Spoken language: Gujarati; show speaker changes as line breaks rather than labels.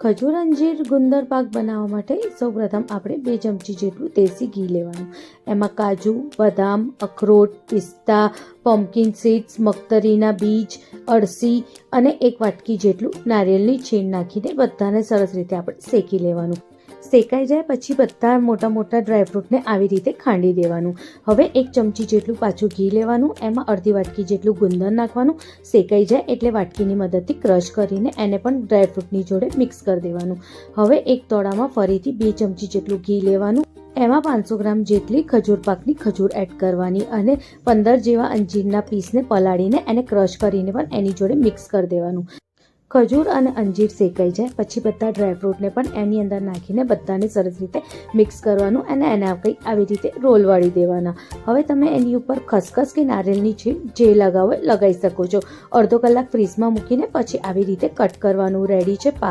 ખજૂર, અંજીર, ગુંદર પાક બનાવવા માટે સૌપ્રથમ આપણે બે ચમચી જેટલું દેશી ઘી લેવાનું. એમાં કાજુ, બદામ, અખરોટ, પિસ્તા પમ્પકિન સીડ્સ મગતરીના બીજ, અળસી અને એક વાટકી જેટલું નારિયેળની છીણ નાખીને બધાને સરસ રીતે આપણે શેકી લેવાનું. શેકાઈ જાય પછી બધા મોટા મોટા ડ્રાયફ્રૂટને આવી રીતે ખાંડી દેવાનું. હવે એક ચમચી જેટલું પાછું ઘી લેવાનું, એમાં અડધી વાટકી જેટલું ગુંદર નાખવાનું, શેકાઈ જાય એટલે વાટકીની મદદથી ક્રશ કરીને એને પણ ડ્રાયફ્રૂટની જોડે મિક્સ કરી દેવાનું. હવે એક તોડામાં ફરીથી બે ચમચી જેટલું ઘી લેવાનું. એમાં પાંચસો ગ્રામ જેટલી ખજૂર પાકની ખજૂર એડ કરવાની અને પંદર જેવા અંજીરના પીસને પલાળીને એને ક્રશ કરીને પણ એની જોડે મિક્સ કરી દેવાનું. ખજૂર અને અંજીર શેકાઈ જાય. પછી બધા ડ્રાયફ્રૂટને પણ એની અંદર નાખીને બધાને સરસ રીતે મિક્સ કરવાનું અને એને કંઈક આવી રીતે રોલ વાળી દેવાના. હવે તમે એની ઉપર ખસખસ કે નારિયેળની છીણ જે લગાવો લગાવી શકો છો. અડધો કલાક ફ્રીઝમાં મૂકીને પછી આવી રીતે કટ કરવાનું. રેડી છે પાક.